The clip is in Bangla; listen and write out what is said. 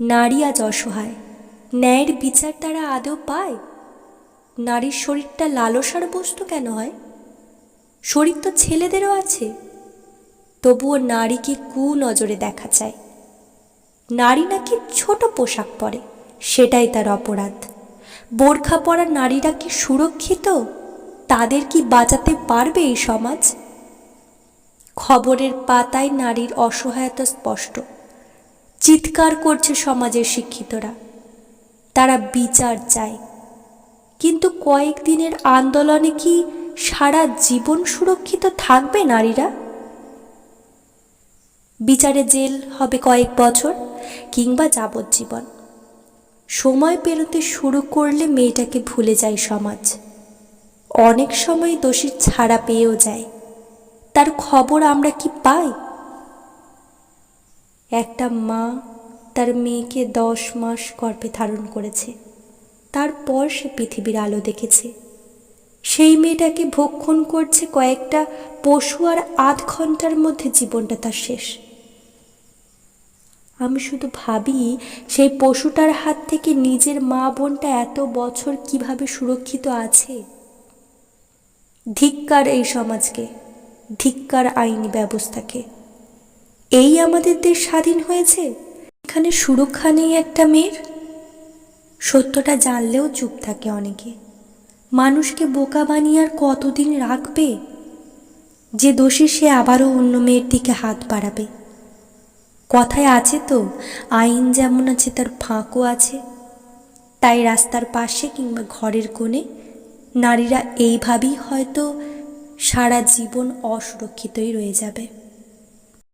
নারী আজ অসহায়। ন্যায়ের বিচার তারা আদৌ পায়? নারীর শরীরটা লালসার বস্তু কেন হয়? শরীর তো ছেলেদেরও আছে। তবুও নারীকে কু নজরে দেখা যায় নারী নাকি ছোট পোশাক পরে, সেটাই তার অপরাধ। বোরখা পরা নারীরা কি সুরক্ষিত? তাদের কি বাঁচাতে পারবে এই সমাজ? খবরের পাতায় নারীর অসহায়তা স্পষ্ট। চিৎকার করছে সমাজের শিক্ষিতরা। তারা বিচার চায়। কিন্তু কয়েকদিনের আন্দোলনে কি সারা জীবন সুরক্ষিত থাকবে নারীরা? বিচারে জেল হবে কয়েক বছর কিংবা যাবজ্জীবন। সময় পেরোতে শুরু করলে মেয়েটাকে ভুলে যায় সমাজ। অনেক সময় দোষীর ছাড়া পেয়েও যায়। তার খবর আমরা কি পাই? একটা মা তার মেয়েকে দশ মাস গর্ভে ধারণ করেছে। তারপর সে পৃথিবীর আলো দেখেছে। সেই মেয়েটাকে ভক্ষণ করছে কয়েকটা পশু আর আধ ঘণ্টার মধ্যে জীবনটা তার শেষ। আমি শুধু ভাবি, সেই পশুটার হাত থেকে নিজের মা বোনটা এত বছর কীভাবে সুরক্ষিত আছে? ধিক্কার এই সমাজকে, ধিক্কার আইনি ব্যবস্থাকে। এই আমাদের দেশ স্বাধীন হয়েছে? এখানে সুরক্ষা নেই একটা মেয়ের? সত্যটা জানলেও চুপ থাকে অনেকে। মানুষকে বোকা বানিয়ে আর কতদিন রাখবে? যে দোষী সে আবারও অন্য মেয়ের দিকে হাত বাড়াবে। কথায় আছে তো, আইন যেমন আছে তার ফাঁকও আছে। তাই রাস্তার পাশে কিংবা ঘরের কোণে নারীরা এইভাবেই হয়তো সারা জীবন অসুরক্ষিতই রয়ে যাবে।